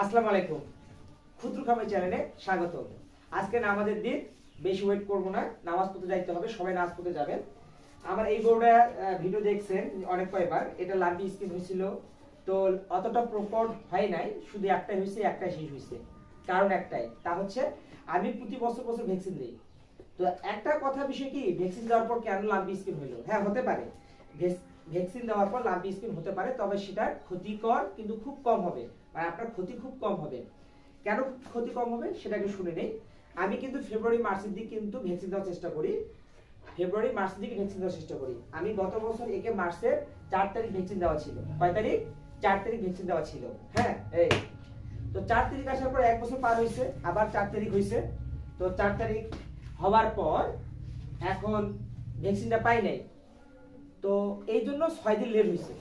আসসালামু আলাইকুম। ক্ষুদ্র খামার চ্যানেলে স্বাগত আজকে নামাজের দিন, বেশি ওয়েট করব না, নামাজ পড়তে যাইতে হবে, সবাই নামাজ পড়তে যাবেন। আমার এই গরুটা ভিডিও দেখছেন অনেক কয়েকবার এটা লাম্বি স্কিন হয়েছিল তো অতটা প্রপর হয় নাই, শুধু একটাই হয়েছে, একটাই শেষ হয়েছে। কারণ একটাই, তা হচ্ছে আমি প্রতি বছর বছর ভ্যাকসিন দিই। তো একটা কথা বিষয় কি ভ্যাকসিন দেওয়ার পর কেন লাম্বি স্কিন হইল? হ্যাঁ হতে পারে। ভ্যাকসিন দেওয়ার পর লাম্বি স্কিন হতে পারে, তবে সেটার ক্ষতিকর কিন্তু খুব কম হবে। মানে আপনার ক্ষতি খুব কম হবে। কেন ক্ষতি কম হবে সেটাকে শুনে নেই। আমি কিন্তু ফেব্রুয়ারি মার্চের দিকে কিন্তু ভ্যাকসিন দেওয়ার চেষ্টা করি। ফেব্রুয়ারি মার্চের দিকে ভ্যাকসিন দেওয়ার চেষ্টা করি। আমি গত বছর একে মার্চের চার তারিখ ভ্যাকসিন দেওয়া ছিল। কয় তারিখ? চার তারিখ ভ্যাকসিন দেওয়া ছিল। হ্যাঁ এই। তো চার তারিখ আসার পর এক বছর পার হয়েছে আবার চার তারিখ হয়েছে তো চার তারিখ হওয়ার পর এখন ভ্যাকসিনটা পাই নাই। তো এই জন্য ছয় দিন লেট হয়েছে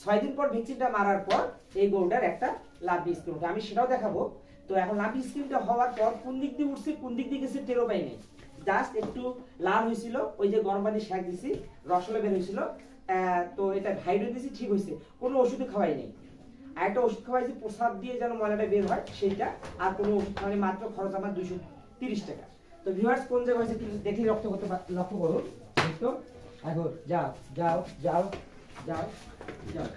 ছয় দিন পর ভ্যাকসিনটা মারার পর এই গরুটার একটা লাভ স্কিন উঠে। আমি সেটাও দেখাবো। তো এখন লাভ স্কিনটা হওয়ার পর কোন দিক দিয়ে উঠছে, কোন দিক দিয়ে গেছে টেরো পাই নাই। জাস্ট একটু লাল হয়েছিল ওই যে গরম পানি শাক দিছি, রসলে বের হয়েছিল তো এটা ভাইডো দিছি, ঠিক হয়েছে কোনো ওষুধ খাওয়াই নেই। আর একটা ওষুধ খাওয়াইছি প্রসাদ দিয়ে যেন ময়লাটা বের হয়, সেইটা আর কোনো ওষুধ খাওয়ানি মাত্র খরচ আমার দুইশো তিরিশ টাকা। তো ভিউয়ার্স কোন জায়গায় হয়েছে দেখে রক্ত করতে লক্ষ্য করুন। তো এখন যাও যাও যাও যাও যাও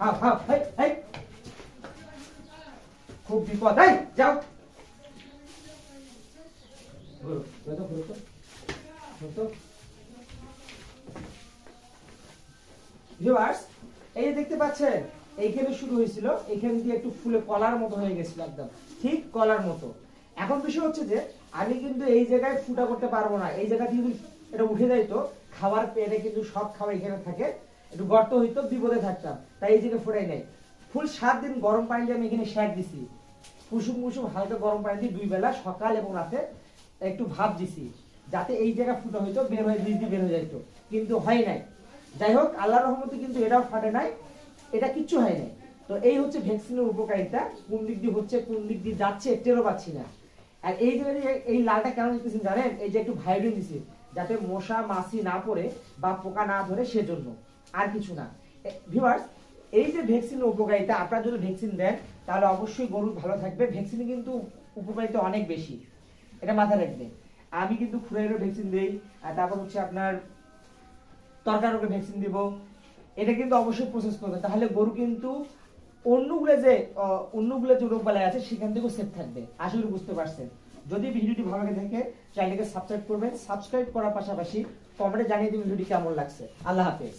হাও হাও হাই হাই খুব বিপদ এই যাও এই দেখতে পাচ্ছেন এইখানে শুরু হয়েছিল, এখান দিয়ে একটু ফুলে কলার মতো হয়ে গেছিল একদম, ঠিক কলার মতো। এখন বিষয় হচ্ছে যে, আমি কিন্তু এই জায়গায় ফুটা করতে পারব না, এই জায়গা থেকে এটা উঠে যাইতো খাবার পেটে কিন্তু সব খাবার এখানে থাকে। একটু গর্ত হইতো, বিপদে থাকতাম। তাই এই জায়গায় ফুটাই নাই। ফুল সাত দিন গরম পানি দিয়ে আমি এখানে শ্যাক দিছি। কুসুম কুসুম হালকা গরম পানি দিয়ে দুই বেলা, সকাল এবং রাতে একটু ভাপ দিছি। যাতে এই জায়গা ফুটা হইতো, বের হয়ে দিয়ে বের হয়ে যাইতো। কিন্তু হয় নাই। যাই হোক, আল্লাহর রহমতে কিন্তু এটাও ফাটে নাই। এটা কিচ্ছু হয় নাই। তো এই হচ্ছে ভ্যাকসিনের উপকারিতা। কোন দিক দিয়ে হচ্ছে, কোন দিক দিয়ে যাচ্ছে, টেরও পাচ্ছি না। আর এই যে এই লালটা কেন দিতেছেন জানেন? এই যে একটু ভাইব্রেন দিছি। যাতে মশা, মাছি না পড়ে বা পোকা না ধরে সেজন্য। আর কিছু না। ভিউয়ার্স এই যে ভ্যাকসিনের উপকারিতা, আপনারা যদি ভ্যাকসিন দেন, তাহলে অবশ্যই গরু ভালো থাকবে। ভ্যাকসিনে কিন্তু উপকারিতা অনেক বেশি। এটা মাথায় রাখবে আমি কিন্তু খুরাইরও ভ্যাকসিন দিই, আর তারপর হচ্ছে আপনার তরকার রোগে ভ্যাকসিন দিব। এটা কিন্তু অবশ্যই প্রসেস করবে তাহলে গরু কিন্তু অন্যগুলো যে অন্যগুলো যে রোগ বালাই আছে, সেখান থেকেও সেফ থাকবে। করি বুঝতে পারছেন। যদি ভিডিওটি ভালো লাগে থাকে চ্যানেলকে সাবস্ক্রাইব করবেন। সাবস্ক্রাইব করার পাশাপাশি কমেন্টে জানিয়ে দেবেন ভিডিও কেমন লাগছে। আল্লাহ হাফেজ।